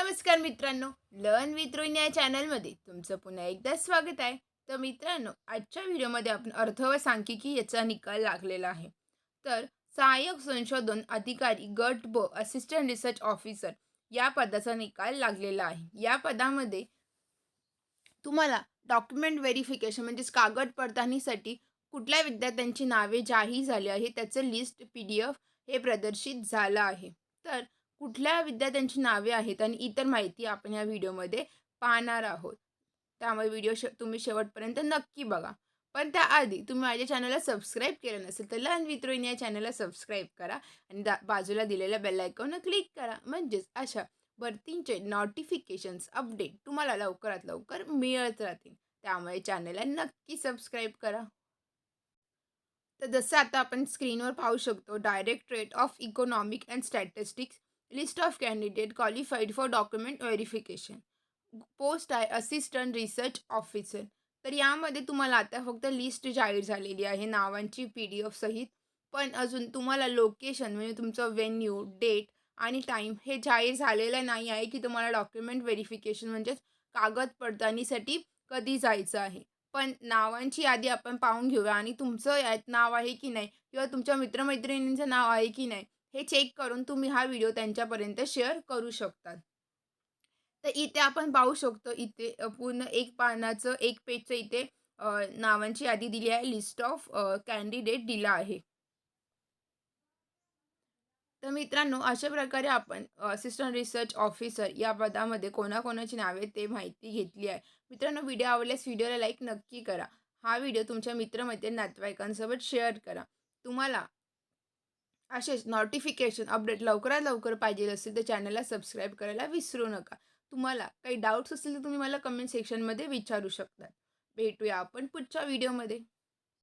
नमस्कार मित्रांनो learn with Rohini या चॅनलमध्ये तुमचं पुन्हा एकदा स्वागत आहे. तर मित्रांनो आजच्या व्हिडिओमध्ये आपण अर्थ व सांख्यिकी याचा निकाल लागलेला आहे. तर सहाय्यक संशोधन अधिकारी गट ब असिस्टंट रिसर्च ऑफिसर या पदाचा निकाल लागलेला आहे. या पदामध्ये तुम्हाला डॉक्युमेंट व्हेरिफिकेशन म्हणजेच कागद पडताळणीसाठी कुठल्या विद्यार्थ्यांची नावे जाहीर झाली आहे त्याचं लिस्ट पी डी एफ हे प्रदर्शित झालं आहे. तर कुठल्या विद्यार्थ्यांची नावे आहेत आणि इतर माहिती आपण या व्हिडिओमध्ये पाहणार आहोत. त्यामुळे व्हिडिओ श तुम्ही शेवटपर्यंत नक्की बघा. पण त्याआधी तुम्ही माझ्या चॅनलला सबस्क्राईब केलं नसेल तर लहान वित्रोईन या चॅनलला सबस्क्राईब करा आणि दा बाजूला दिलेल्या बेल क्लिक करा. म्हणजेच अशा भरतींचे नोटिफिकेशन्स अपडेट तुम्हाला लवकरात लवकर मिळत राहतील. त्यामुळे चॅनलला नक्की सबस्क्राईब करा. तर जसं आता आपण स्क्रीनवर पाहू शकतो directorate of economic and statistics list of candidate qualified for document verification post आहे असिस्टंट रिसर्च ऑफिसर तर यामध्ये तुम्हाला आता फक्त लिस्ट जाहीर झालेली आहे. नावांची पी डी एफ सहित. पण अजून तुम्हाला लोकेशन म्हणजे तुमचं वेन्यू डेट आणि टाईम हे जाहीर झालेलं नाही आहे की तुम्हाला डॉक्युमेंट व्हेरिफिकेशन म्हणजेच कागद पडताळणीसाठी कधी जायचं आहे. पण नावांची यादी आपण पाहून घेऊया. आणि तुमचं यात नाव आहे की नाही? किंवा तुमच्या मित्रमैत्रिणींचं नाव आहे की नाही? हे चेक करून तुम्ही हा व्हिडिओ त्यांच्यापर्यंत शेअर करू शकतात. तर इथे आपण पाहू शकतो इथे पूर्ण एक पानाचं एक पेजचं इथे नावांची यादी दिली आहे. लिस्ट ऑफ कॅन्डिडेट दिला आहे. तर मित्रांनो अशा प्रकारे आपण असिस्टंट रिसर्च ऑफिसर या पदामध्ये कोणाकोणाची नावे ते माहिती घेतली आहे. मित्रांनो व्हिडिओ आवडल्यास व्हिडिओला लाईक नक्की करा. हा व्हिडिओ तुमच्या मित्रमैत्रीण नातेवाईकांसोबत शेअर करा. तुम्हाला असेच नोटिफिकेशन अपडेट लवकरात लवकर पाहिजे असेल तर चॅनलला सबस्क्राईब करायला विसरू नका. तुम्हाला काही डाऊट्स असतील तर तुम्ही मला कमेंट सेक्शनमध्ये विचारू शकता. भेटूया आपण पुढच्या व्हिडिओमध्ये